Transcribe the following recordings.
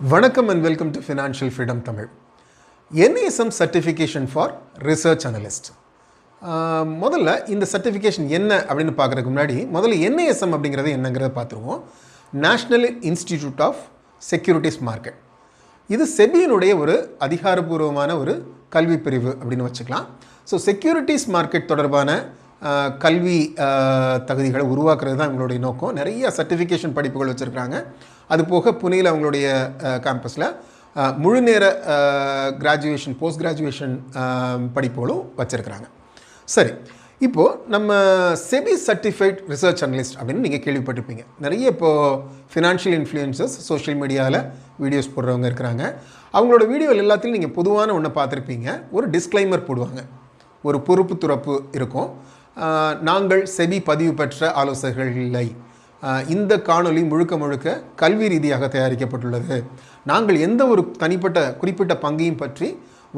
வணக்கம் and welcome to financial freedom Tamil NASM certification for research analyst முதல்ல இந்த certification என்ன அப்படின்னு பார்க்குறதுக்கு முன்னாடி முதல்ல என்ஏஎஸ்எம் அப்படிங்கிறது என்னங்கிறத பார்த்துருவோம். National institute of securities market இது செபியினுடைய ஒரு அதிகாரப்பூர்வமான ஒரு கல்வி பிரிவு அப்படின்னு வச்சுக்கலாம். ஸோ செக்யூரிட்டிஸ் மார்க்கெட் தொடர்பான கல்வி தகுதிகளை உருவாக்குறது தான் இவங்களுடைய நோக்கம். நிறைய சர்டிஃபிகேஷன் படிப்புகள் வச்சுருக்காங்க அது போக புனேயில் அவங்களுடைய கேம்பஸில் முழு நேர கிராஜுவேஷன் போஸ்ட் கிராஜுவேஷன் படிப்புகளும் வச்சுருக்கிறாங்க. சரி இப்போது நம்ம செபி சர்டிஃபைட் ரிசர்ச் அனலிஸ்ட் அப்படின்னு நீங்கள் கேள்விப்பட்டிருப்பீங்க. நிறைய இப்போது ஃபினான்ஷியல் இன்ஃப்ளூயன்சஸ் சோஷியல் மீடியாவில் வீடியோஸ் போடுறவங்க இருக்கிறாங்க. அவங்களோட வீடியோவில் எல்லாத்தையும் நீங்கள் பொதுவான ஒன்று பார்த்துருப்பீங்க. ஒரு டிஸ்க்ளைமர் போடுவாங்க. ஒரு பொறுப்பு துறப்பு இருக்கும். நாங்கள் செபி பதிவு பெற்ற ஆலோசகர்கள் இல்லை. இந்த காணொளி முழுக்க முழுக்க கல்வி ரீதியாக தயாரிக்கப்பட்டுள்ளது. நாங்கள் எந்த ஒரு தனிப்பட்ட குறிப்பிட்ட பங்கையும் பற்றி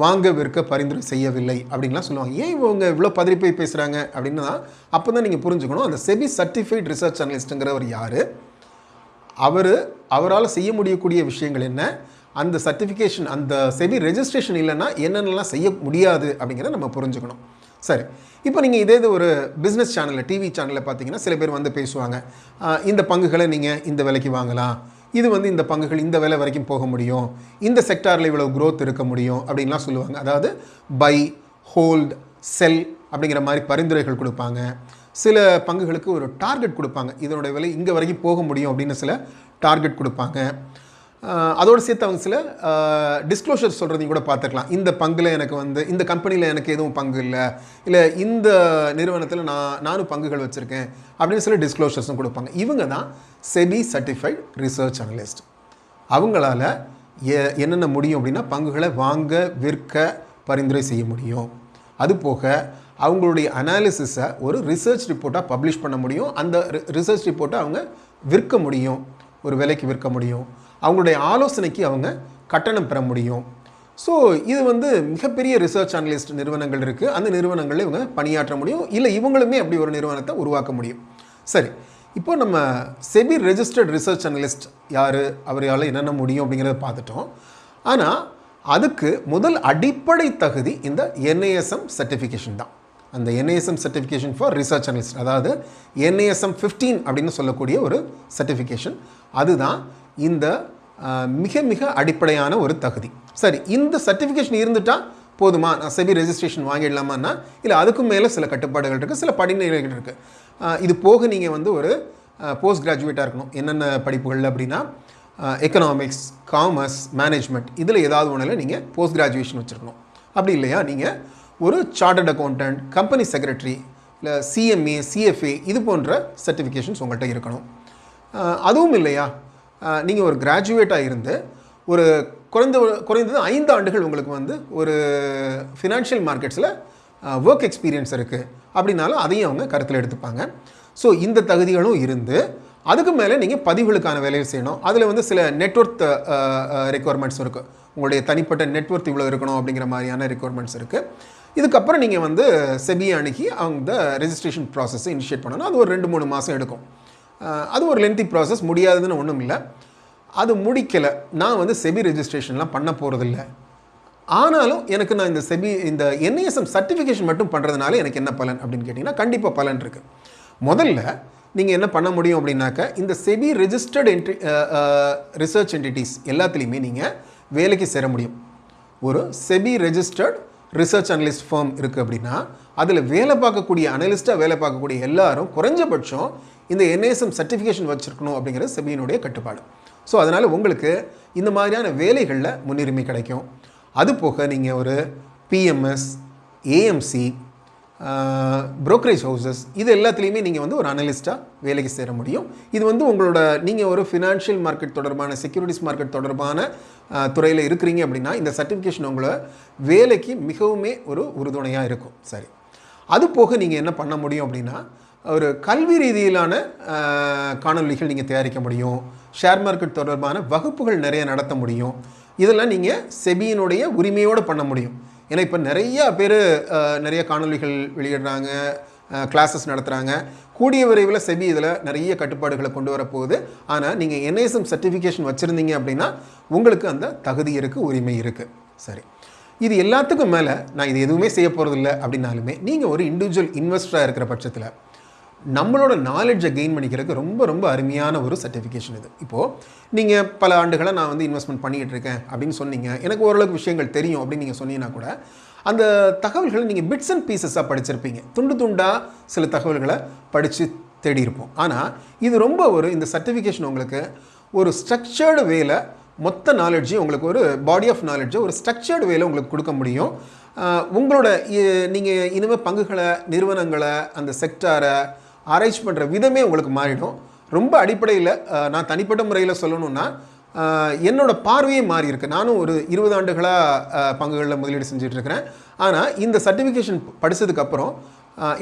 வாங்க விற்க பரிந்துரை செய்யவில்லை அப்படின்லாம் சொல்லுவாங்க. ஏன் இவங்க இவ்வளோ பதறி போய் பேசுகிறாங்க அப்படின்னா அப்போ தான் நீங்கள் புரிஞ்சுக்கணும். அந்த செபி சர்டிஃபைட் ரிசர்ச் அனலிஸ்ட்டுங்கிறவர் யார்? அவர் அவரால் செய்ய முடியக்கூடிய விஷயங்கள் என்ன? அந்த சர்டிஃபிகேஷன் அந்த செபி ரெஜிஸ்ட்ரேஷன் இல்லைன்னா என்னென்னலாம் செய்ய முடியாது அப்படிங்கிறத நம்ம புரிஞ்சுக்கணும். சரி. இப்போ நீங்கள் இதே இது ஒரு பிஸ்னஸ் சேனலில் டிவி சேனலில் பார்த்தீங்கன்னா சில பேர் வந்து பேசுவாங்க. இந்த பங்குகளை நீங்கள் இந்த விலைக்கு வாங்கலாம். இது வந்து இந்த பங்குகள் இந்த விலை வரைக்கும் போக முடியும். இந்த செக்டாரில் இவ்வளோ க்ரோத் இருக்க முடியும் அப்படின்லாம் சொல்லுவாங்க. அதாவது பை ஹோல்ட் செல் அப்படிங்கிற மாதிரி பரிந்துரைகள் கொடுப்பாங்க. சில பங்குகளுக்கு ஒரு டார்கெட் கொடுப்பாங்க. இதனுடைய விலை இங்கே வரைக்கும் போக முடியும் அப்படின்னு சில டார்கெட் கொடுப்பாங்க. அதோடு சேர்த்து அவங்க சில டிஸ்க்ளோஷர் சொல்கிறதையும் கூட பார்த்துக்கலாம். இந்த பங்கில் எனக்கு வந்து இந்த கம்பெனியில் எனக்கு எதுவும் பங்கு இல்லை. இல்லை இந்த நிறுவனத்தில் நான் நானும் பங்குகள் வச்சுருக்கேன் அப்படின்னு சில டிஸ்க்ளோஷர்ஸும் கொடுப்பாங்க. இவங்க தான் செபி சர்டிஃபைட் ரிசர்ச் அனலிஸ்ட் அவங்களால எ- என்னென்ன முடியும் அப்படின்னா பங்குகளை வாங்க விற்க பரிந்துரை செய்ய முடியும். அதுபோக அவங்களுடைய அனாலிசிஸை ஒரு ரிசர்ச் ரிப்போர்ட்டாக பப்ளிஷ் பண்ண முடியும். அந்த ரிசர்ச் ரிப்போர்ட்டை அவங்க விற்க முடியும். ஒரு விலைக்கு விற்க முடியும். அவங்களுடைய ஆலோசனைக்கு அவங்க கட்டணம் பெற முடியும். ஸோ இது வந்து மிகப்பெரிய ரிசர்ச் அனலிஸ்ட் நிறுவனங்கள் இருக்குது அந்த நிறுவனங்களில் இவங்க பணியாற்ற முடியும். இல்லை இவங்களுமே அப்படி ஒரு நிறுவனத்தை உருவாக்க முடியும். சரி இப்போ நம்ம செபி ரெஜிஸ்டர்ட் ரிசர்ச் அனலிஸ்ட் யார்? அவரால் என்னென்ன முடியும் அப்படிங்கிறத பார்த்துட்டோம். ஆனால் அதுக்கு முதல் அடிப்படை தகுதி இந்த என்ஏஎஸ்எம் சர்டிஃபிகேஷன் தான். அந்த NISM certification for research analyst அதாவது என்ஏஎஸ்எம் ஃபிஃப்டீன் அப்படின்னு சொல்லக்கூடிய ஒரு சர்டிஃபிகேஷன் அதுதான் இந்த மிக மிக அடிப்படையான ஒரு தகுதி. சரி இந்த சர்டிஃபிகேஷன் இருந்துட்டால் போதுமா? நான் செபி ரெஜிஸ்ட்ரேஷன் வாங்கிடலாமான்னா? இல்லை அதுக்கும் மேலே சில கட்டுப்பாடுகள் இருக்குது சில படிநிலைகள் இருக்குது இது போக நீங்கள் வந்து ஒரு போஸ்ட் கிராஜுவேட்டாக இருக்கணும். என்னென்ன படிப்புகள் அப்படின்னா எக்கனாமிக்ஸ் காமர்ஸ் மேனேஜ்மெண்ட் இதில் ஏதாவது ஒன்றில் நீங்கள் போஸ்ட் கிராஜுவேஷன் வச்சுருக்கணும். அப்படி இல்லையா? நீங்கள் ஒரு சார்ட்டர்ட் அக்கௌண்டன்ட் கம்பெனி செக்ரட்டரி இல்லை சிஎம்ஏ சிஎஃப்ஏ இது போன்ற சர்டிஃபிகேஷன்ஸ் உங்கள்கிட்ட இருக்கணும். அதுவும் இல்லையா? நீங்கள் ஒரு கிராஜுவேட்டாக இருந்து ஒரு குறைந்த குறைந்தது ஐந்து ஆண்டுகள் உங்களுக்கு வந்து ஒரு ஃபினான்ஷியல் மார்க்கெட்ஸில் ஒர்க் எக்ஸ்பீரியன்ஸ் இருக்குது அப்படின்னாலும் அதையும் அவங்க கருத்தில் எடுத்துப்பாங்க. ஸோ இந்த தகுதிகளும் இருந்து அதுக்கு மேலே நீங்கள் பதிவுகளுக்கான வேலையை செய்யணும். அதில் வந்து சில நெட்ஒர்க் ரெக்குவயர்மெண்ட்ஸ் இருக்குது உங்களுடைய தனிப்பட்ட நெட்ஒர்க் இவ்வளோ இருக்கணும் அப்படிங்கிற மாதிரியான ரெக்குவயர்மெண்ட்ஸ் இருக்குது இதுக்கப்புறம் நீங்கள் வந்து செபியை அணுகி அந்த ரெஜிஸ்ட்ரேஷன் ப்ராசஸை இனிஷியேட் பண்ணணும். அது ஒரு ரெண்டு மூணு மாதம் எடுக்கும். அது ஒரு லென்த்தி ப்ராசஸ் முடியாதுன்னு ஒன்றும் இல்லை. அது முடிக்கலை. நான் வந்து செபி ரெஜிஸ்ட்ரேஷன்லாம் பண்ண போகிறதில்ல ஆனாலும் எனக்கு நான் இந்த செபி இந்த என்ஐஎஸ்எம் சர்டிஃபிகேஷன் மட்டும் பண்ணுறதுனால எனக்கு என்ன பலன் அப்படின்னு கேட்டிங்கன்னா கண்டிப்பாக பலன் இருக்குது முதல்ல நீங்கள் என்ன பண்ண முடியும் அப்படின்னாக்க இந்த SEBI registered entry research entities எல்லாத்துலேயுமே நீங்கள் வேலைக்கு சேர முடியும். ஒரு SEBI registered research analyst firm இருக்குது அப்படின்னா அதில் வேலை பார்க்கக்கூடிய அனலிஸ்ட்டாக வேலை பார்க்கக்கூடிய எல்லாரும் குறைஞ்சபட்சம் இந்த என்ஏஎஸ்எம் சர்டிஃபிகேஷன் வச்சுருக்கணும் அப்படிங்கிறது செபியினுடைய கட்டுப்பாடு. ஸோ அதனால் உங்களுக்கு இந்த மாதிரியான வேலைகளில் முன்னுரிமை கிடைக்கும். அது போக நீங்கள் ஒரு பிஎம்எஸ் ஏஎம்சி ப்ரோக்கரேஜ் ஹவுசஸ் இது எல்லாத்துலேயுமே நீங்கள் வந்து ஒரு அனலிஸ்ட்டாக வேலைக்கு சேர முடியும். இது வந்து உங்களோட நீங்கள் ஒரு ஃபினான்ஷியல் மார்க்கெட் தொடர்பான செக்யூரிட்டிஸ் மார்க்கெட் தொடர்பான துறையில் இருக்கிறீங்க அப்படின்னா இந்த சர்டிஃபிகேஷன் உங்களை வேலைக்கு மிகவுமே ஒரு உறுதுணையாக இருக்கும். சரி. அது போக நீங்கள் என்ன பண்ண முடியும் அப்படின்னா ஒரு கல்வி ரீதியிலான காணொலிகள் காணொளிகள் நீங்கள் தயாரிக்க முடியும். ஷேர் மார்க்கெட் தொடர்பான வகுப்புகள் நிறைய நடத்த முடியும். இதெல்லாம் நீங்கள் செபியினுடைய உரிமையோடு பண்ண முடியும். ஏன்னா இப்போ நிறையா பேர் நிறைய காணொளிகள் வெளியிடுறாங்க கிளாஸஸ் நடத்துகிறாங்க கூடிய விரைவில் செபி இதில் நிறைய கட்டுப்பாடுகளை கொண்டு வரப்போகுது. ஆனால் நீங்கள் என்ஐஎஸ்எம் சர்டிஃபிகேஷன் வச்சுருந்தீங்க அப்படின்னா உங்களுக்கு அந்த தகுதி இருக்குது உரிமை இருக்குது சரி. இது எல்லாத்துக்கும் மேலே நான் இது எதுவுமே செய்ய போகிறதில்ல அப்படின்னாலுமே நீங்கள் ஒரு இண்டிவிஜுவல் இன்வெஸ்டராக இருக்கிற பட்சத்தில் நம்மளோட நாலேஜை கெயின் பண்ணிக்கிறதுக்கு ரொம்ப ரொம்ப அருமையான ஒரு சர்டிஃபிகேஷன் இது. இப்போது நீங்கள் பல ஆண்டுகளாக நான் வந்து இன்வெஸ்ட்மெண்ட் பண்ணிகிட்டு இருக்கேன் அப்படின்னு சொன்னீங்க. எனக்கு ஓரளவுக்கு விஷயங்கள் தெரியும் அப்படின்னு நீங்கள் சொன்னீங்கன்னா கூட அந்த தகவல்களை நீங்கள் பிட்ஸ் அண்ட் பீசஸாக படிச்சிருப்பீங்க. துண்டு துண்டாக சில தகவல்களை படித்து தேடி இருப்போம் ஆனால் இது ரொம்ப ஒரு இந்த சர்டிஃபிகேஷன் உங்களுக்கு ஒரு ஸ்ட்ரக்சர்டு வேல மொத்த நாலேஜையும் உங்களுக்கு ஒரு பாடி ஆஃப் நாலெட்ஜி ஒரு ஸ்ட்ரக்சர்டு வேலை உங்களுக்கு கொடுக்க முடியும். உங்களோட நீங்கள் இனிமேல் பங்குகளை நிறுவனங்களை அந்த செக்டாரை ஆராய்ச்சி பண்ணுற விதமே உங்களுக்கு மாறிடும். ரொம்ப அடிப்படையில் நான் தனிப்பட்ட முறையில் சொல்லணும்னா என்னோடய என்னோட பார்வையே மாறி இருக்கு. நானும் ஒரு இருபது ஆண்டுகளாக பங்குகளில் முதலீடு செஞ்சிட்ருக்கிறேன் ஆனால் இந்த சர்டிஃபிகேஷன் படித்ததுக்கப்புறம்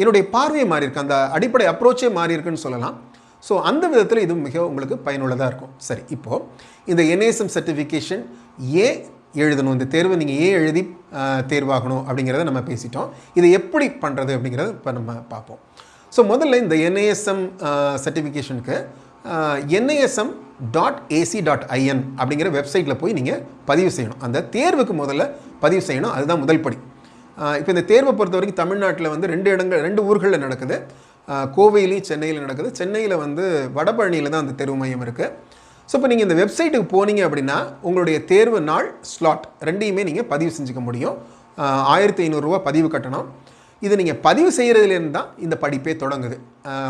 என்னுடைய பார்வையே மாறி இருக்கு. அந்த அடிப்படை அப்ரோச்சே மாறி இருக்குன்னு சொல்லலாம். ஸோ அந்த விதத்தில் இது மிக உங்களுக்கு பயனுள்ளதாக இருக்கும். சரி இப்போது இந்த என்ஏஎஸ்எம் சர்டிஃபிகேஷன் ஏன் எழுதணும்? இந்த தேர்வை நீங்கள் ஏன் எழுதி தேர்வாகணும் அப்படிங்கிறத நம்ம பேசிட்டோம். இதை எப்படி பண்ணுறது அப்படிங்கிறத இப்போ நம்ம பார்ப்போம். ஸோ முதல்ல இந்த NASM சர்டிஃபிகேஷனுக்கு NASM dot AC dot IN அப்படிங்கிற வெப்சைட்டில் போய் நீங்கள் பதிவு செய்யணும். அந்த தேர்வுக்கு முதல்ல பதிவு செய்யணும். அதுதான் முதல் படி. Uh, இப்போ இந்த தேர்வை பொறுத்த வரைக்கும் தமிழ்நாட்டில் வந்து ரெண்டு இடங்கள் ரெண்டு ஊர்களில் நடக்குது. Uh, கோவையிலையும் சென்னையில் நடக்குது. சென்னையில் வந்து வடபழனியில் தான் அந்த தேர்வு மையம் இருக்குது ஸோ இப்போ நீங்கள் இந்த வெப்சைட்டுக்கு போனீங்க அப்படின்னா உங்களுடைய தேர்வு நாள் ஸ்லாட் ரெண்டையுமே நீங்கள் பதிவு செஞ்சுக்க முடியும். Uh, ஆயிரத்தி ஐநூறுரூவா பதிவு கட்டணம். இது நீங்கள் பதிவு செய்கிறதுலேருந்து தான் இந்த படிப்பே தொடங்குது.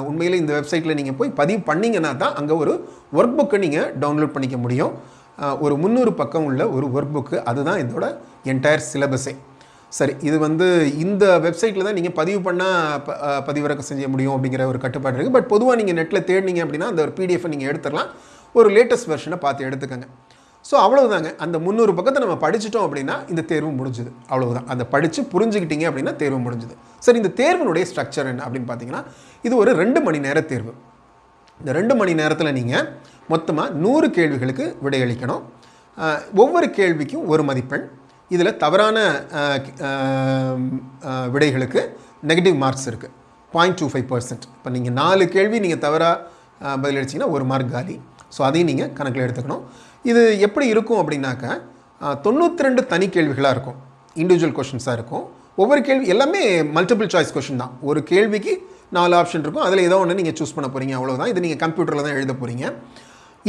உண்மையில் இந்த வெப்சைட்டில் நீங்கள் போய் பதிவு பண்ணீங்கன்னா தான் அங்கே ஒரு ஒர்க் புக்கை நீங்கள் டவுன்லோட் பண்ணிக்க முடியும். ஒரு முந்நூறு பக்கம் உள்ள ஒரு ஒர்க் புக்கு அதுதான் இதோட என்டையர் சிலபஸே சரி இது வந்து இந்த வெப்சைட்டில் தான் நீங்கள் பதிவு பண்ணால் ப பதிவிறக்கம் செய்ய முடியும் அப்படிங்கிற ஒரு கட்டுப்பாடு இருக்குது பட் பொதுவாக நீங்கள் நெட்டில் தேடினீங்க அப்படின்னா அந்த ஒரு பிடிஎஃபை நீங்கள் எடுத்துடலாம். ஒரு லேட்டஸ்ட் வெர்ஷனை பார்த்து எடுத்துக்கோங்க. ஸோ அவ்வளவுதாங்க. அந்த முந்நூறு பக்கத்தை நம்ம படிச்சிட்டோம் அப்படின்னா இந்த தேர்வு முடிஞ்சுது. அவ்வளவுதான். அந்த படித்து புரிஞ்சுக்கிட்டீங்க அப்படின்னா தேர்வு முடிஞ்சுது. சரி இந்த தேர்வினுடைய ஸ்ட்ரக்சர் என்ன அப்படின்னு பார்த்தீங்கன்னா இது ஒரு ரெண்டு மணி நேர தேர்வு. இந்த ரெண்டு மணி நேரத்தில் நீங்கள் மொத்தமாக நூறு கேள்விகளுக்கு விடையளிக்கணும். ஒவ்வொரு கேள்விக்கும் ஒரு மதிப்பெண். இதில் தவறான விடைகளுக்கு நெகட்டிவ் மார்க்ஸ் இருக்குது பாயிண்ட் டூ ஃபைவ் பர்சன்ட் இப்போ நீங்கள் நாலு கேள்வி நீங்கள் தவறாக பதிலளிச்சிங்கன்னா ஒரு மார்க் காலி. ஸோ அதையும் நீங்கள் கணக்கில் எடுத்துக்கணும். இது எப்படி இருக்கும் அப்படின்னாக்கா தொண்ணூற்றி ரெண்டு தனி கேள்விகளாக இருக்கும். இண்டிவிஜுவல் கொஷின்ஸாக இருக்கும். ஒவ்வொரு கேள்வி எல்லாமே மல்டிபிள் சாய்ஸ் கொஷின் தான். ஒரு கேள்விக்கு நாலு ஆப்ஷன் இருக்கும். அதில் ஏதோ ஒன்று நீங்கள் சூஸ் பண்ண போகிறீங்க அவ்வளோதான் இது நீங்கள் கம்ப்யூட்டரில் தான் எழுத போகிறீங்க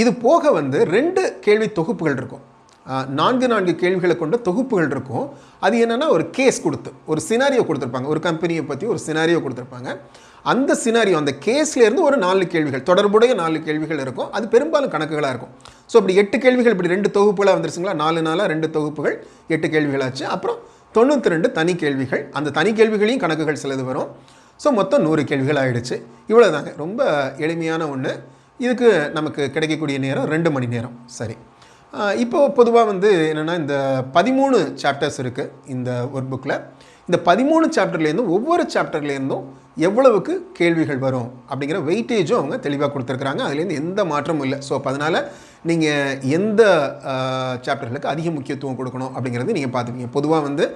இது போக வந்து ரெண்டு கேள்வி தொகுப்புகள் இருக்கும். நான்கு நான்கு கேள்விகளை கொண்ட தொகுப்புகள் இருக்கும். அது என்னென்னா ஒரு கேஸ் கொடுத்து ஒரு சினாரியோ கொடுத்துருப்பாங்க. ஒரு கம்பெனியை பற்றி ஒரு சினாரியோ கொடுத்துருப்பாங்க. அந்த சினாரியோ அந்த கேஸ்லேருந்து ஒரு நாலு கேள்விகள் தொடர்புடைய நாலு கேள்விகள் இருக்கும். அது பெரும்பாலும் கணக்குகளாக இருக்கும். ஸோ இப்படி எட்டு கேள்விகள் இப்படி ரெண்டு தொகுப்புகளாக வந்துருச்சுங்களா? நாலு நாளாக ரெண்டு தொகுப்புகள் எட்டு கேள்விகளாச்சு. அப்புறம் தொண்ணூற்றி ரெண்டு தனி கேள்விகள். அந்த தனி கேள்விகளையும் கணக்குகள் சிலது வரும். ஸோ மொத்தம் நூறு கேள்விகள் ஆகிடுச்சு இவ்வளோதாங்க ரொம்ப எளிமையான ஒன்று இதுக்கு நமக்கு கிடைக்கக்கூடிய நேரம் ரெண்டு மணி நேரம். சரி. இப்போது இப்போ பொதுவாக வந்து என்னென்னா இந்த பதிமூணு சாப்டர்ஸ் இருக்குது இந்த ஒர்க் புக்கில் இந்த பதிமூணு சாப்டர்லேருந்தும் ஒவ்வொரு சாப்டர்லேருந்தும் எவ்வளவுக்கு கேள்விகள் வரும் அப்படிங்கிற வெயிட்டேஜும் அவங்க தெளிவாக கொடுத்துருக்குறாங்க. அதுலேருந்து எந்த மாற்றமும் இல்லை. ஸோ அப்போ அதனால் நீங்கள் எந்த சாப்டர்களுக்கு அதிக முக்கியத்துவம் கொடுக்கணும் அப்படிங்கிறது நீங்கள் பார்த்துப்பீங்க. பொதுவாக வந்து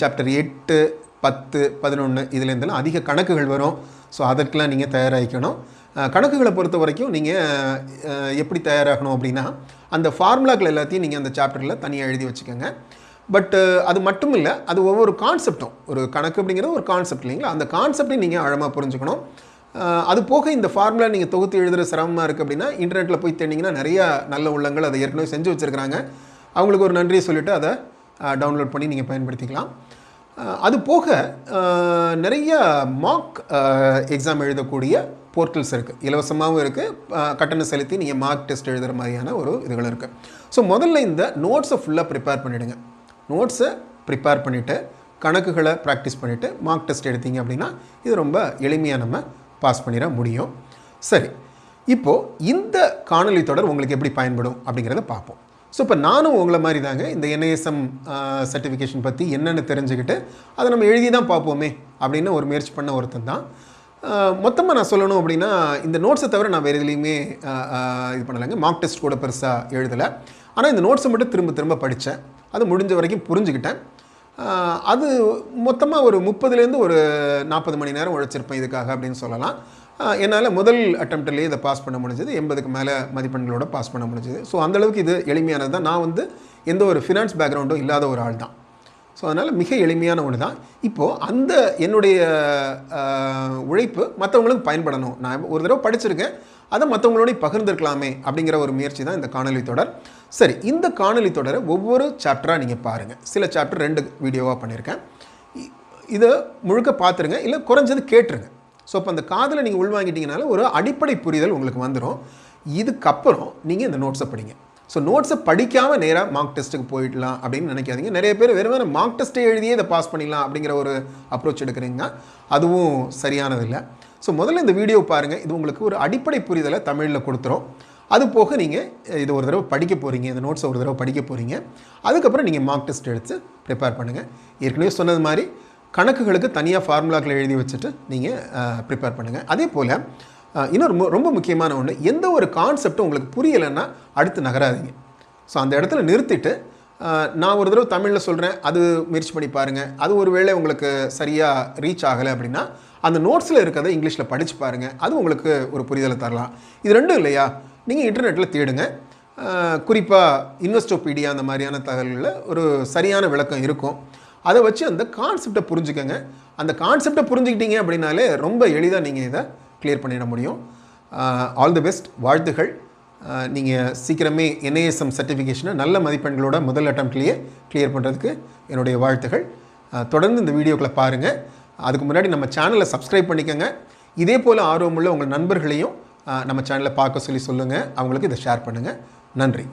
சாப்டர் எட்டு பத்து பதினொன்று இதுலேருந்தெல்லாம் அதிக கணக்குகள் வரும். ஸோ அதற்கெலாம் நீங்கள் தயாராகிக்கணும். கணக்குகளை பொறுத்த வரைக்கும் நீங்கள் எப்படி தயாராகணும் அப்படின்னா அந்த ஃபார்முலாக்கள் எல்லாத்தையும் நீங்கள் அந்த சாப்டரில் தனியாக எழுதி வச்சுக்கோங்க. பட் அது மட்டும் இல்லை அது ஒவ்வொரு கான்செப்டும் ஒரு கணக்கு அப்படிங்கிறது ஒரு கான்செப்ட் இல்லைங்களா? அந்த கான்செப்டையும் நீங்கள் ஆழமாக புரிஞ்சுக்கணும். அது போக இந்த ஃபார்முலா நீங்கள் தொகுத்து எழுதுகிற சிரமமாக இருக்குது அப்படின்னா இன்டர்நெட்டில் போய் தேடிங்கன்னா நிறையா நல்ல உள்ளங்கள் அதை ஏற்கனவே செஞ்சு வச்சுருக்கிறாங்க. அவங்களுக்கு ஒரு நன்றியை சொல்லிவிட்டு அதை டவுன்லோட் பண்ணி நீங்கள் பயன்படுத்திக்கலாம். அது போக நிறைய மார்க் எக்ஸாம் எழுதக்கூடிய போர்ட்டல்ஸ் இருக்குது இலவசமாகவும் இருக்குது கட்டணம் செலுத்தி நீங்கள் மார்க் டெஸ்ட் எழுதுகிற மாதிரியான ஒரு இதுகள் இருக்குது ஸோ முதல்ல இந்த நோட்ஸை ஃபுல்லாக ப்ரிப்பேர் பண்ணிவிடுங்க நோட்ஸை ப்ரிப்பேர் பண்ணிவிட்டு கணக்குகளை ப்ராக்டிஸ் பண்ணிவிட்டு மார்க் டெஸ்ட் எடுத்தீங்க அப்படின்னா இது ரொம்ப எளிமையாக நம்ம பாஸ் பண்ணிட முடியும். சரி. இப்போது இந்த காணொலி தொடர் உங்களுக்கு எப்படி பயன்படும் அப்படிங்கிறத பார்ப்போம். ஸோ இப்போ நானும் உங்களை மாதிரி தாங்க இந்த என்ஐஎஸ்எம் சர்டிஃபிகேஷன் பற்றி என்னென்னு தெரிஞ்சுக்கிட்டு அதை நம்ம எழுதி தான் பார்ப்போமே அப்படின்னு ஒரு முயற்சி பண்ண ஒருத்தன் தான். மொத்தமாக நான் சொல்லணும் அப்படின்னா இந்த நோட்ஸை தவிர நான் வேறு எதுலேயுமே இது பண்ணலைங்க. மார்க் டெஸ்ட் கூட பெருசாக எழுதலை. ஆனால் இந்த நோட்ஸை மட்டும் திரும்ப திரும்ப படித்தேன் அது முடிஞ்ச வரைக்கும் புரிஞ்சுக்கிட்டேன். அது மொத்தமாக ஒரு முப்பதுலேருந்து ஒரு நாற்பது மணி நேரம் உழைச்சிருப்பேன் இதுக்காக அப்படின்னு சொல்லலாம். என்னால் முதல் அட்டம்ப்ட்லேயே இதை பாஸ் பண்ண முடிஞ்சது. எண்பதுக்கு மேலே மதிப்பெண்களோட பாஸ் பண்ண முடிஞ்சது. ஸோ அந்தளவுக்கு இது எளிமையானது தான். நான் வந்து எந்த ஒரு ஃபினான்ஸ் பேக்ரவுண்டும் இல்லாத ஒரு ஆள் தான். ஸோ அதனால் மிக எளிமையான ஒன்று தான். இப்போது அந்த என்னுடைய உழைப்பு மற்றவங்களுக்கு பயன்படணும். நான் ஒரு தடவை படிச்சிருக்கேன். அதை மற்றவங்களோட பகிர்ந்துருக்கலாமே அப்படிங்கிற ஒரு முயற்சி தான் இந்த காணொலி தொடர். சரி இந்த காணொலி தொடரை ஒவ்வொரு சாப்டராக நீங்கள் பாருங்கள் சில சாப்டர் ரெண்டு வீடியோவாக பண்ணியிருக்கேன் இதை முழுக்க பார்த்துருங்க. இல்லை குறைஞ்சது கேட்டுருங்க. ஸோ அப்போ அந்த காதில் நீங்கள் உள்வாங்கிட்டீங்கனால ஒரு அடிப்படை புரிதல் உங்களுக்கு வந்துடும் இதுக்கப்புறம் நீங்கள் இந்த நோட்ஸை படிங்க. ஸோ நோட்ஸை படிக்காமல் நேராக மார்க் டெஸ்ட்டுக்கு போயிடலாம் அப்படின்னு நினைக்காதீங்க. நிறைய பேர் வெறும் மார்க் டெஸ்ட்டை எழுதியே இதை பாஸ் பண்ணிடலாம் அப்படிங்கிற ஒரு அப்ரோச் எடுக்கிறீங்க அதுவும் சரியானதில்லை. ஸோ முதல்ல இந்த வீடியோ பாருங்கள் இது உங்களுக்கு ஒரு அடிப்படை புரிதலை தமிழில் கொடுத்துரும். அது போக நீங்கள் இது ஒரு தடவை படிக்க போகிறீங்க இந்த நோட்ஸை ஒரு தடவை படிக்க போகிறீங்க அதுக்கப்புறம் நீங்கள் மார்க் டெஸ்ட் எடுத்து ப்ரிப்பேர் பண்ணுங்கள் ஏற்கனவே சொன்னது மாதிரி கணக்குகளுக்கு தனியாக ஃபார்முலாக்களை எழுதி வச்சுட்டு நீங்கள் ப்ரிப்பேர் பண்ணுங்கள் அதே போல் இன்னொரு ரொம்ப முக்கியமான ஒன்று எந்த ஒரு கான்செப்டும் உங்களுக்கு புரியலைன்னா அடுத்து நகராதீங்க. ஸோ அந்த இடத்துல நிறுத்திட்டு நான் ஒரு தடவை தமிழில் சொல்கிறேன் அது முயற்சி பண்ணி பாருங்கள் அது ஒரு வேளை உங்களுக்கு சரியாக ரீச் ஆகலை அப்படின்னா அந்த நோட்ஸில் இருக்கிறத இங்கிலீஷில் படித்து பாருங்கள் அது உங்களுக்கு ஒரு புரிதலை தரலாம். இது ரெண்டும் இல்லையா? நீங்கள் இன்டர்நெட்டில் தேடுங்க. குறிப்பாக இன்வெஸ்டோபீடியா அந்த மாதிரியான தகவல்களில் ஒரு சரியான விளக்கம் இருக்கும். அதை வச்சு அந்த கான்செப்டை புரிஞ்சுக்கோங்க. அந்த கான்செப்டை புரிஞ்சுக்கிட்டீங்க அப்படின்னாலே ரொம்ப எளிதாக நீங்கள் இதை கிளியர் பண்ணிட முடியும். ஆல் தி பெஸ்ட் வாழ்த்துகள். நீங்கள் சீக்கிரமே என்ஐஎஸ்எம் சர்டிஃபிகேஷனை நல்ல மதிப்பெண்களோட முதல் அட்டம்ப்ட்லேயே கிளியர் பண்ணுறதுக்கு என்னுடைய வாழ்த்துகள். தொடர்ந்து இந்த வீடியோக்களை பாருங்கள் அதுக்கு முன்னாடி நம்ம சேனலை சப்ஸ்கிரைப் பண்ணிக்கோங்க. இதே போல் ஆர்வமுள்ள உங்கள் நண்பர்களையும் நம்ம சேனலை பார்க்க சொல்லி சொல்லுங்கள் அவங்களுக்கு இதை ஷேர் பண்ணுங்கள் நன்றி.